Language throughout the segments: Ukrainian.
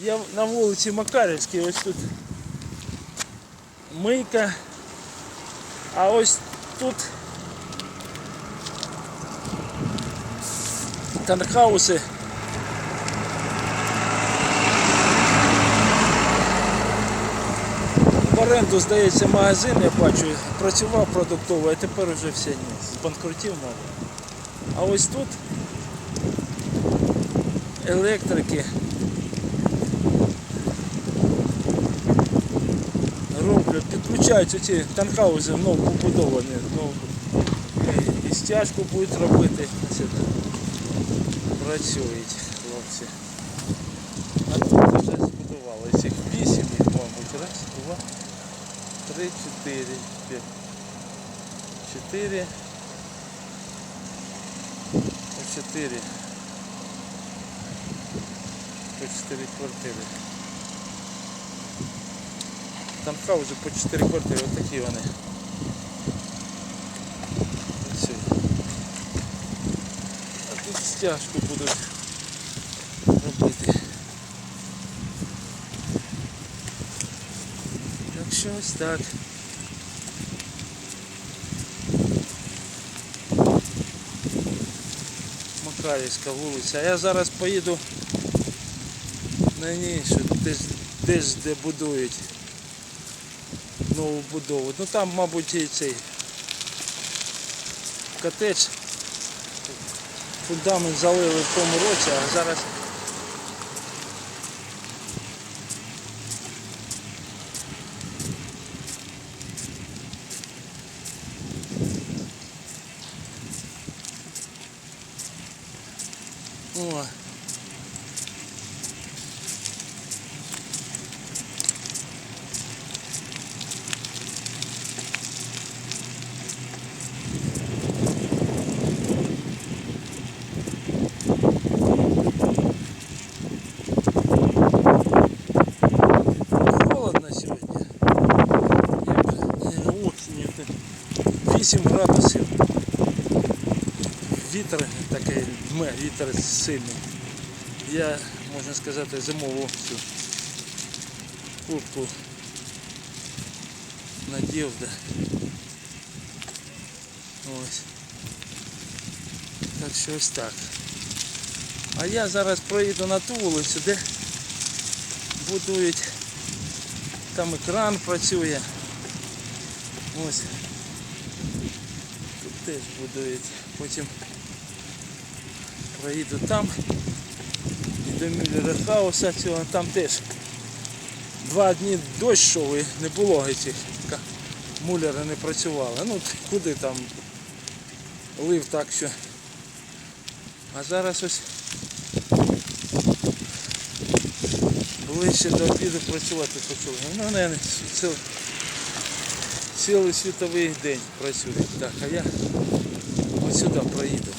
Я на вулиці Макарівській, ось тут мийка, а ось тут танхауси. В оренду, здається, магазин, я бачу, працював продуктово, а тепер вже все ні. Збанкрутів, мабуть. А ось тут електрики роблять, підключаються ці танхаузи ну, побудовані. Ну, і, стяжку будуть робити. Працюють хлопці. А тут вже збудували. Цих вісім мабуть. Раз, два, три, чотири, п'ять. Чотири. Чотири. По чотири квартири. Там хаузи по 4 квартири, отакі вони. Працюють. А тут стяжку будуть робити. Так що ось так. Макарівська вулиця. А я зараз поїду на іншу, теж, теж де будують нову будову. Ну там, мабуть, і цей котедж. Фундамент залили в тому році, а зараз О. Холодно сьогодні. Як е, осінь, це 8 градусів. Вітер такий дме, вітер сильний. Я, можна сказати, зимову цю куртку надів. Да. Ось. Так що ось так. А я зараз проїду на ту вулицю, де будують. Там екран працює. Ось. Тут теж будують. Потім проїду там. І до Мюллера Хауса цього там теж. Два дні дощ йшов і не було цих мулери не працювали. Ну куди там лив так що. А зараз ось ближче до обіду працювати почали. Ну, не, цілий, цілий світовий день працюють. Так, а я ось сюди проїду.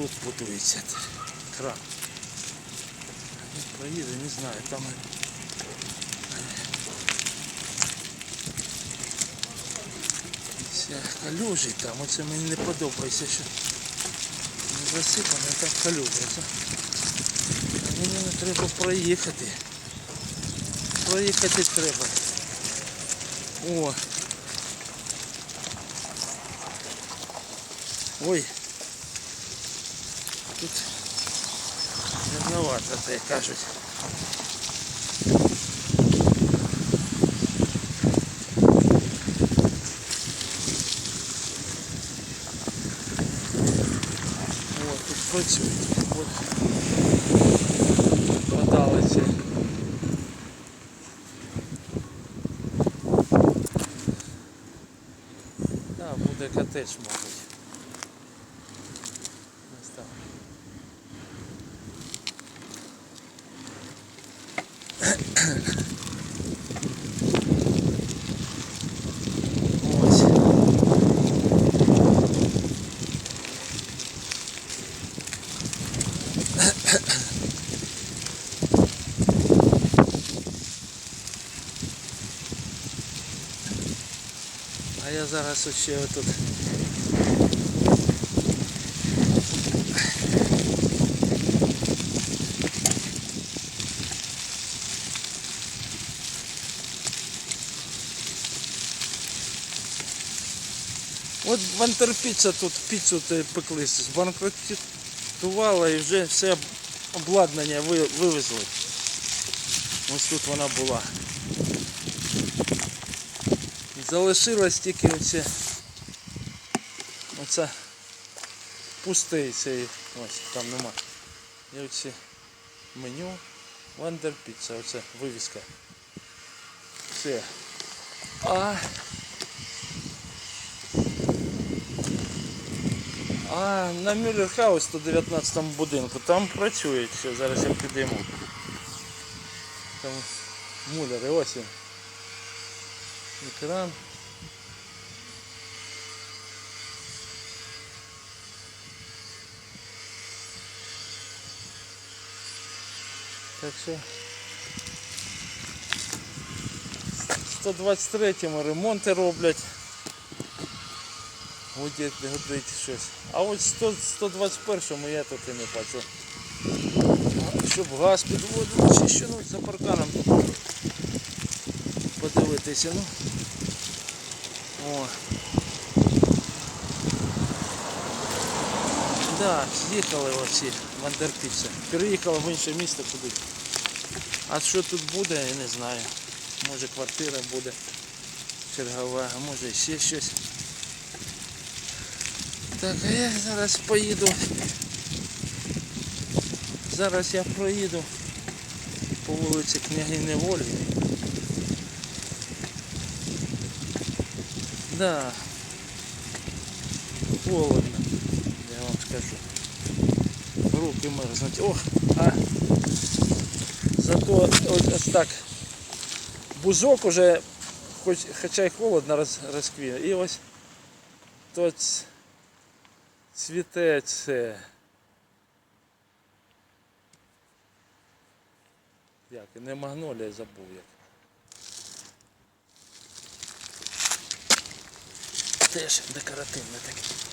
Тут будується кран. Проїду, не знаю, там калюжі там, оце мені не подобається, що не засипано, а так калюжа. Це Мені не треба проїхати. Проїхати треба. О. Ой. Тут рівновато, це як кажуть. О, тут працюють. От. Продали ці. Так, буде котедж, мабуть. я зараз ще тут От вантерпіца тут піцу пекли, збанкротувала і вже все обладнання вивезли. Ось тут вона була. Залишилось тільки оце, оце пустий цей, ось там нема. І оце меню Вандер Піца, оце вивіска. Все. А, а на Мюллер Хаус 119 будинку, там працюють все, зараз я підійму. Там мулери, ось він. Екран. Так що 123-му ремонти роблять. Годить, годить щось. А ось 121-му я тут і не бачу. Щоб газ підводив, чи що ну, за парканом подивитися. Ну. О. Да, з'їхали оці вандерпіци. Переїхали в інше місто куди. А що тут буде, я не знаю. Може квартира буде чергова, а може ще щось. Так, а я зараз поїду. Зараз я проїду по вулиці княгини Ольги. Да. Холодно, я вам скажу. Руки мерзнуть. Ох, а зато ось, ось так. Бузок уже, хоч, хоча й холодно роз, розквіє. І ось ц- цвіте це. Як? Не магнолія забув як. Теж декоративне таке.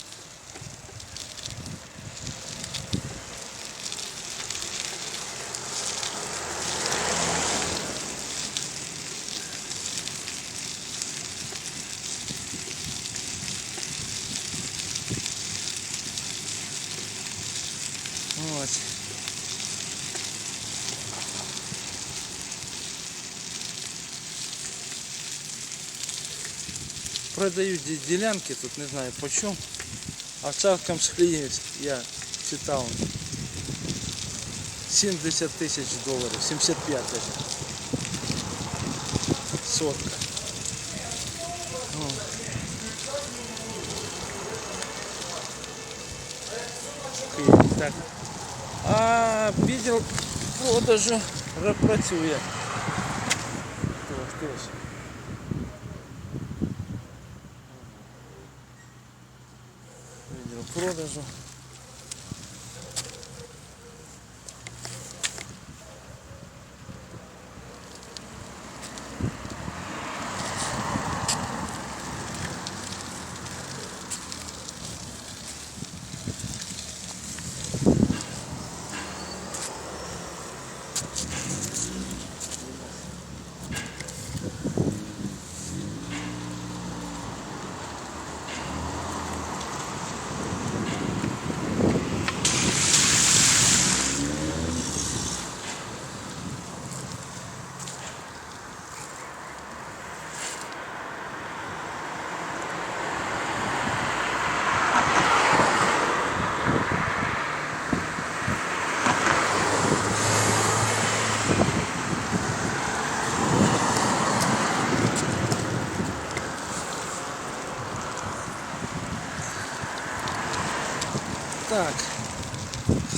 Продают ди- делянки, тут не знаю почем. А в Царскомскле есть, я читал. 70 тысяч долларов, 75 даже. Сотка. О. Київ, Так. А відділ продажу ра- працює. Ось, ось. preso.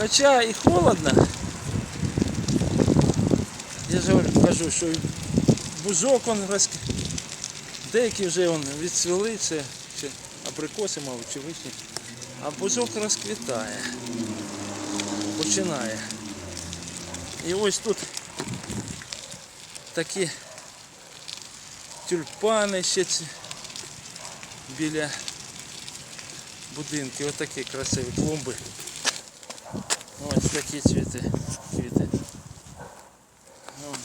Хоча і холодно. Я ж кажу, що бузок он розк... Деякі вже он відцвіли, це чи абрикоси, мабуть, чи вишні. А бузок розквітає. Починає. І ось тут такі тюльпани ще ці біля будинки, отакі красиві клумби. Цвіти. квіти. Ну.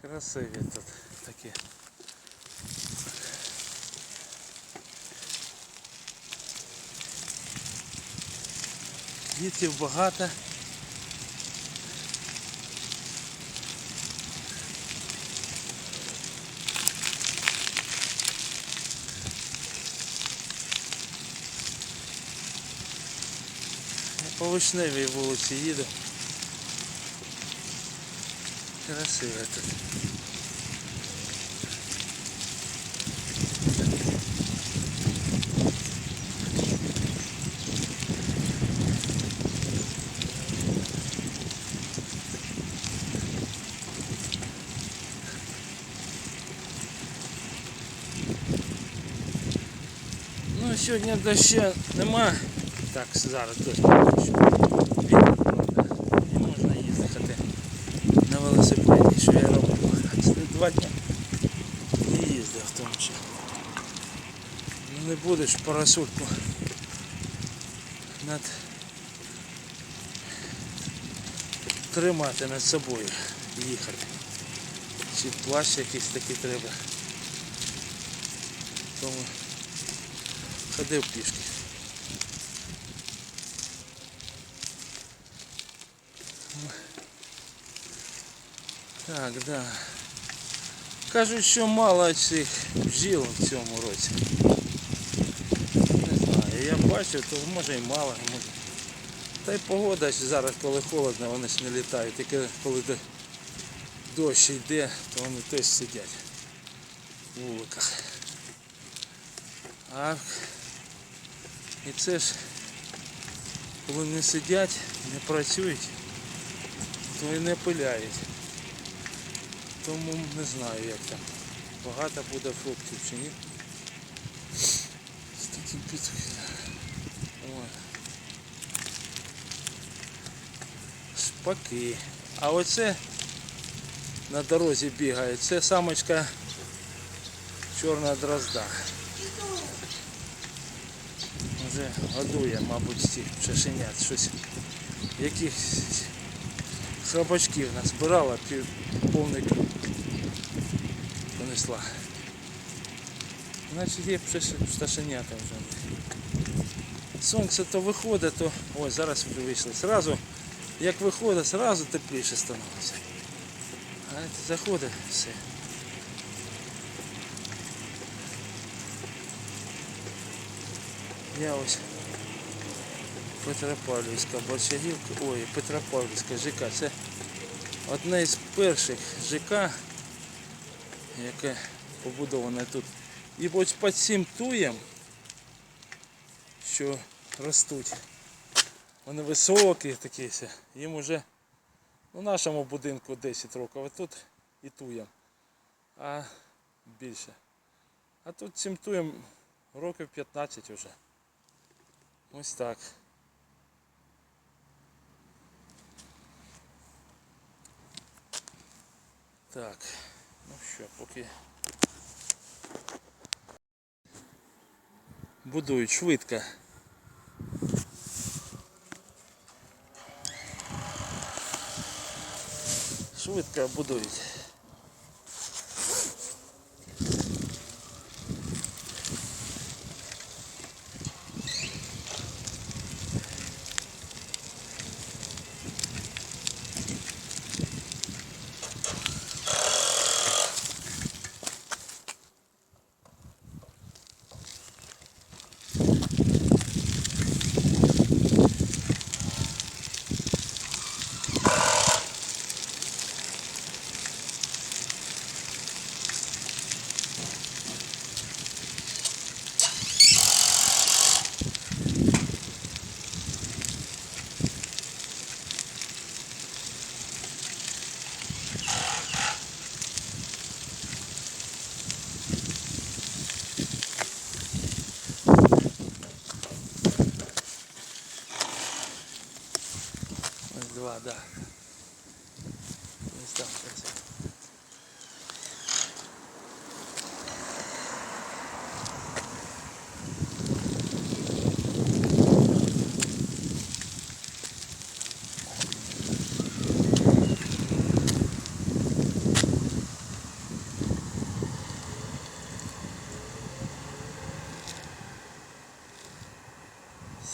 Красиві тут такі. Квітів багато. по вишневій вулиці їду. Красиво тут. Ну, сьогодні дощу нема. Так, зараз дощ. Не можна їздити на велосипеді, що я роблю. Це два дні не їздив, в тому що ну, не будеш парасольку над тримати над собою їхати. Чи плащ якийсь такий треба. Тому ходив пішки. Так, да. Кажуть, що мало цих бджіл в цьому році. Не знаю, я бачу, то може і мало, може. Та й погода зараз, коли холодно, вони ж не літають. Тільки коли дощ йде, то вони теж сидять в вуликах. А і це ж коли не сидять, не працюють, то і не пиляють. Тому не знаю як там. Багато буде фруктів чи ні. З таким підсухом. Ой. Шпаки. А оце на дорозі бігає. Це самочка чорна дрозда. Вже годує, мабуть, цих пшешенят. Щось якихось храбачків назбирала, повний клюв понесла. Значить є пташенята вже. Сонце то виходить, то... Ой, зараз вже вийшли. Сразу, як виходить, сразу тепліше становиться. А це заходить все. Я ось Петропавлівська Борщагівка, ой, Петропавлівська ЖК. Це одне із перших ЖК, яке побудоване тут. І ось під цим туєм, що ростуть. Вони високі такі, їм уже у нашому будинку 10 років, а тут і туєм. А більше. А тут цим туєм років 15 вже. Ось так. Так, ну що, поки будують швидко. Швидко будують. Ось два, да. Ось там працює.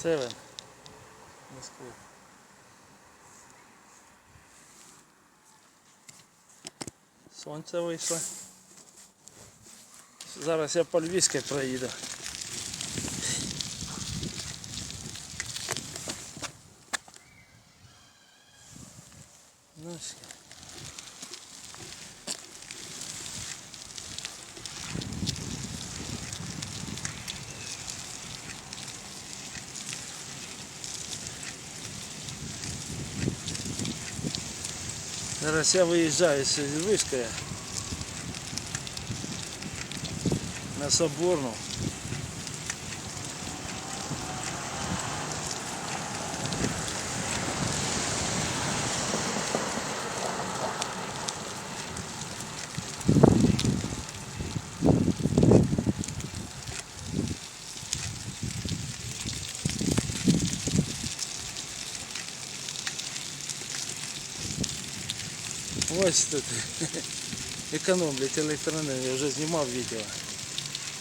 Севен. Москву. Сонце вийшло. Зараз я по Львівській проїду. Ну, все. Зараз я виїжджаю з Львівської на Соборну. Ось тут економлять електроенергію, вже знімав відео.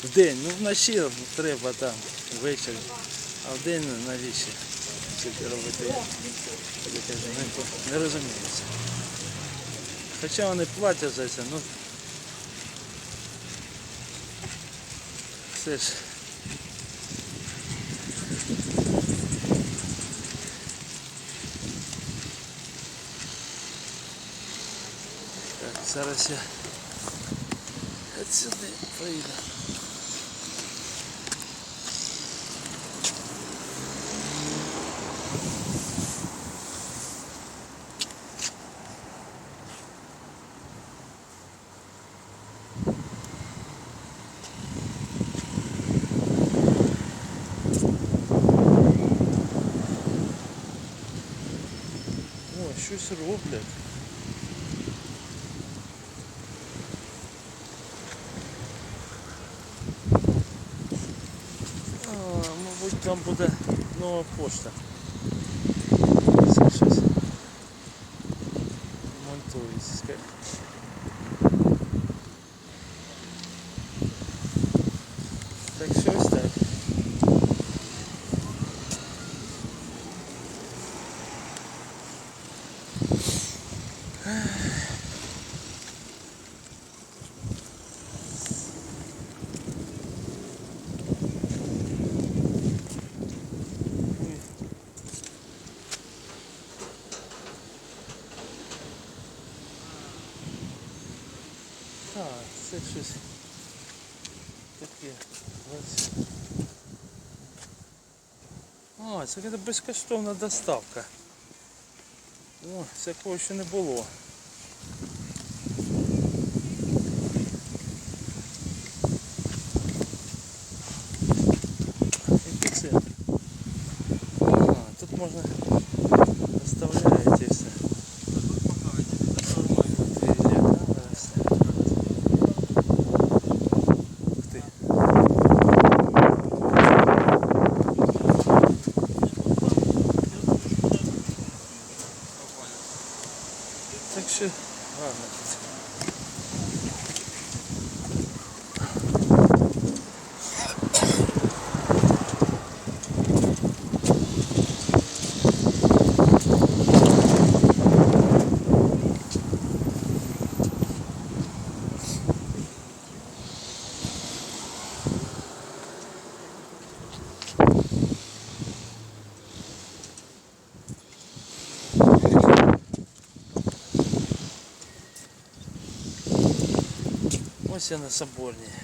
В день, ну вночі треба там, ввечері, а в день навіщо це робити? Не, не розуміється. Хоча вони платять за це, ну все ж. Зараз я от сюди поїду. Щось роблять. Буде нова пошта. Сейчас монтується. Так щось так. Так, це щось таке. А, це безкоштовна доставка. О, такого ще не було. Епіцентр. Тут можна Так що гарно тут. Ось я на соборній.